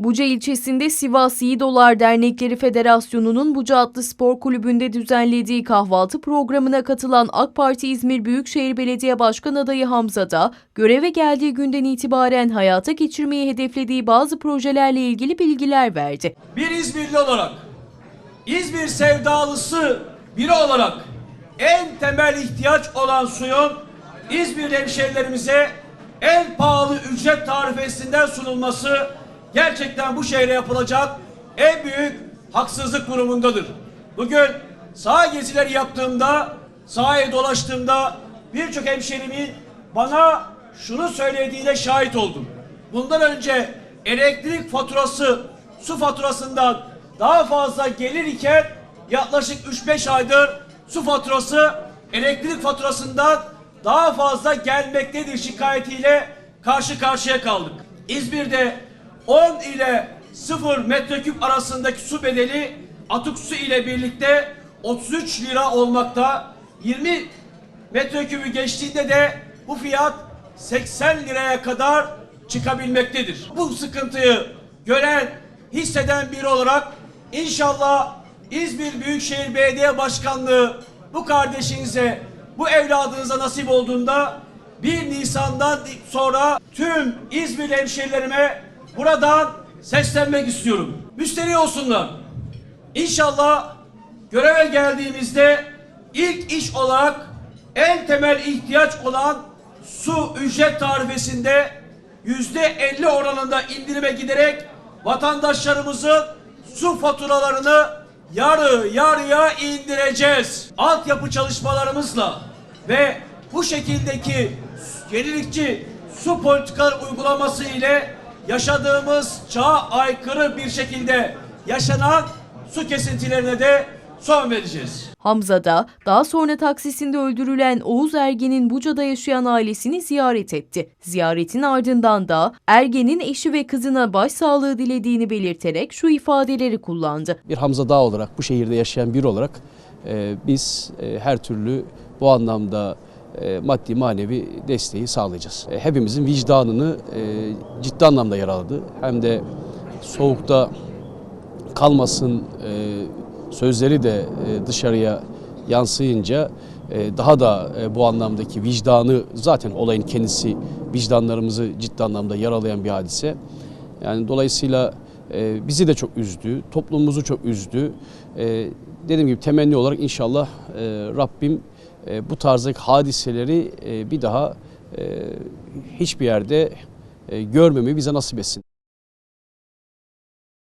Buca ilçesinde Sivas Yiğidolar Dernekleri Federasyonu'nun Buca adlı spor kulübünde düzenlediği kahvaltı programına katılan AK Parti İzmir Büyükşehir Belediye Başkan adayı Hamza da göreve geldiği günden itibaren hayata geçirmeyi hedeflediği bazı projelerle ilgili bilgiler verdi. bir İzmirli olarak, İzmir sevdalısı biri olarak en temel ihtiyaç olan suyun İzmir hemşehrilerimize en pahalı ücret tarifesinden sunulması gerçekten bu şehre yapılacak en büyük haksızlık durumundadır. Bugün saha gezileri yaptığımda, sahaya dolaştığımda birçok hemşerimin bana şunu söylediğine şahit oldum. Bundan önce elektrik faturası su faturasından daha fazla gelir iken yaklaşık 3-5 aydır su faturası elektrik faturasından daha fazla gelmektedir şikayetiyle karşı karşıya kaldık. İzmir'de 10 ile 0 metreküp arasındaki su bedeli atık su ile birlikte 33 lira olmakta. 20 metrekübü geçtiğinde de bu fiyat 80 liraya kadar çıkabilmektedir. Bu sıkıntıyı gören, hisseden biri olarak inşallah İzmir Büyükşehir Belediye Başkanlığı bu kardeşinize, bu evladınıza nasip olduğunda 1 Nisan'dan sonra tüm İzmir hemşehrilerime buradan seslenmek istiyorum. Müsterih olsunlar. İnşallah göreve geldiğimizde ilk iş olarak en temel ihtiyaç olan su ücret tarifesinde yüzde 50 oranında indirime giderek vatandaşlarımızın su faturalarını yarı yarıya indireceğiz. Altyapı çalışmalarımızla ve bu şekildeki yenilikçi su politikaları uygulaması ile yaşadığımız çağa aykırı bir şekilde yaşanan su kesintilerine de son vereceğiz. Hamza da daha sonra taksisinde öldürülen Oğuz Ergen'in Buca'da yaşayan ailesini ziyaret etti. Ziyaretin ardından da Ergen'in eşi ve kızına başsağlığı dilediğini belirterek şu ifadeleri kullandı. bir Hamza Dağ olarak bu şehirde yaşayan biri olarak e, biz e, her türlü bu anlamda e, maddi manevi desteği sağlayacağız. E, hepimizin vicdanını e, ciddi anlamda yaraladı. Hem de soğukta kalmasın sözleri de dışarıya yansıyınca daha da bu anlamdaki vicdanı zaten olayın kendisi vicdanlarımızı ciddi anlamda yaralayan bir hadise. Yani dolayısıyla bizi de çok üzdü, toplumumuzu çok üzdü. Dediğim gibi temenni olarak inşallah Rabbim bu tarzdaki hadiseleri e, bir daha e, hiçbir yerde e, görmemeyi bize nasip etsin.